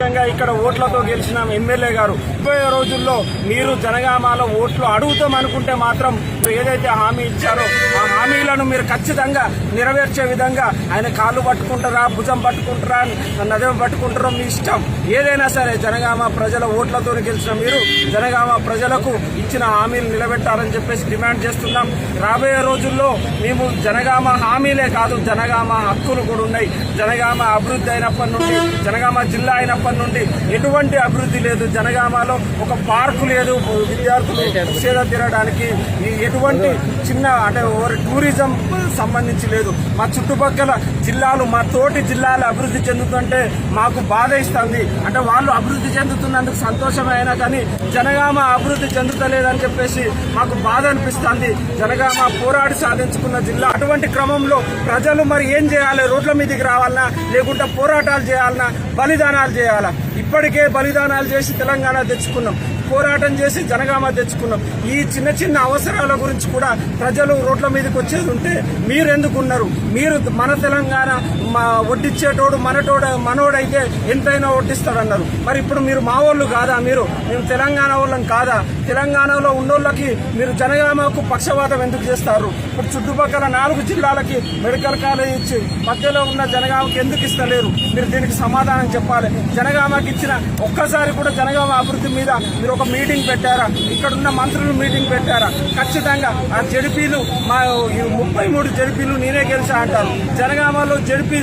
ముఖ్యంగా ఇక్కడ ఓట్లతో గెలిచిన ఎమ్మెల్యే గారు. ముప్పై రోజుల్లో మీరు జనగామాలో ఓట్లు అడుగుతాం అనుకుంటే మాత్రం మీరు ఏదైతే హామీ ఇచ్చారో ఆ హామీలను మీరు ఖచ్చితంగా నెరవేర్చే విధంగా ఆయన కాళ్ళు పట్టుకుంటారా భుజం పట్టుకుంటారా నదం పట్టుకుంటారో మీ ఇష్టం. ఏదైనా సరే జనగామ ప్రజల ఓట్లతో గెలిచిన మీరు జనగామ ప్రజలకు ఇచ్చిన హామీలు నిలబెట్టాలని చెప్పేసి డిమాండ్ చేస్తున్నాం. రాబోయే రోజుల్లో మేము జనగామ హామీలే కాదు జనగామ హక్కులు కూడా ఉన్నాయి. జనగామ అభివృద్ధి అయినప్పటి నుండి జనగామ జిల్లా అయినప్పటి నుండి ఎటువంటి అభివృద్ధి లేదు. జనగామలో ఒక పార్కు లేదు విద్యార్థులు సేద తినడానికి ఈ ఎటువంటి చిన్న అంటే ఓవర్ టూరిజం సంబంధించి లేదు. మా చుట్టుపక్కల జిల్లాలు మా తోటి జిల్లాలు అభివృద్ధి చెందుతుంటే మాకు బాధ ఇస్తుంది అంటే వాళ్ళు అభివృద్ధి చెందుతున్నందుకు సంతోషమైనా కానీ జనగామ అభివృద్ధి చెందుతలేదని చెప్పేసి మాకు బాధ అనిపిస్తుంది. జనగామ పోరాడి సాధించుకున్న జిల్లా. అటువంటి క్రమంలో ప్రజలు మరి ఏం చేయాలి? రోడ్ల మీదకి రావాలన్నా లేకుంటే పోరాటాలు చేయాలన్నా బలిదానాలు చేయాలా? ఇప్పటికే బలిదానాలు చేసి తెలంగాణ తెచ్చుకున్నాం. పోరాటం చేసి జనగామ తెచ్చుకున్నాం. ఈ చిన్న చిన్న అవసరాల గురించి కూడా ప్రజలు రోడ్ల మీదకి వచ్చేది ఉంటే మీరు ఎందుకున్నారు మీరు మన తెలంగాణ మా వడ్డిచ్చేటోడు మనటోడు మనోడైతే ఎంతైనా వడ్డిస్తాడన్నారు. మరి ఇప్పుడు మీరు మా వాళ్ళు కాదా మీరు? మేము తెలంగాణ వాళ్ళం కాదా? తెలంగాణలో ఉన్నోళ్ళకి మీరు జనగామకు పక్షవాతం ఎందుకు చేస్తారు? ఇప్పుడు చుట్టుపక్కల నాలుగు జిల్లాలకి మెడికల్ కాలేజ్ ఇచ్చి మధ్యలో ఉన్న జనగామకి ఎందుకు ఇస్తలేరు? మీరు దీనికి సమాధానం చెప్పాలి. జనగామకి ఇచ్చిన ఒక్కసారి కూడా జనగామ అభివృద్ధి మీద మీరు ఒక మీటింగ్ పెట్టారా? ఇక్కడ ఉన్న మంత్రులు మీటింగ్ పెట్టారా? ఖచ్చితంగా ఆ జడిపీలు మా ముప్పై మూడు జడిపీలు నేనే గెలిచా అంటారు. జనగామలో జడిపి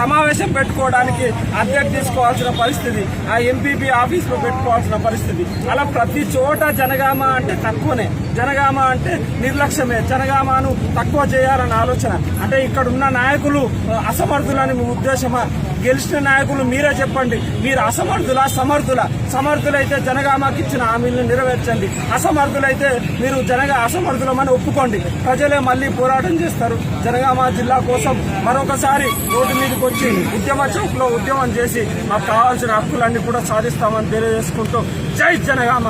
సమావేశం పెట్టుకోవడానికి అధ్యక్ష తీసుకోవాల్సిన పరిస్థితి ఆ ఎంపీపీ ఆఫీస్లో పెట్టుకోవాల్సిన పరిస్థితి. అలా ప్రతి చోట జనగామ అంటే తక్కువనే. జనగామ అంటే నిర్లక్ష్యమే. జనగామను తక్కువ చేయాలన్న ఆలోచన. అంటే ఇక్కడ ఉన్న నాయకులు అసమర్థులని మీ ఉద్దేశమా? గెలిచిన నాయకులు మీరే చెప్పండి. మీరు అసమ సమర్థుల సమర్థుల. సమర్థులైతే జనగామకి ఇచ్చిన హామీలను నెరవేర్చండి. అసమర్థులైతే మీరు జనగా అసమర్థులమని ఒప్పుకోండి. ప్రజలే మళ్ళీ పోరాటం చేస్తారు. జనగామ జిల్లా కోసం మరొకసారి రోడ్డు మీదకి వచ్చి ఉద్యమ చౌక్లో ఉద్యమం చేసి మాకు కావాల్సిన హక్కులన్నీ కూడా సాధిస్తామని తెలియజేసుకుంటూ జై జనగామ!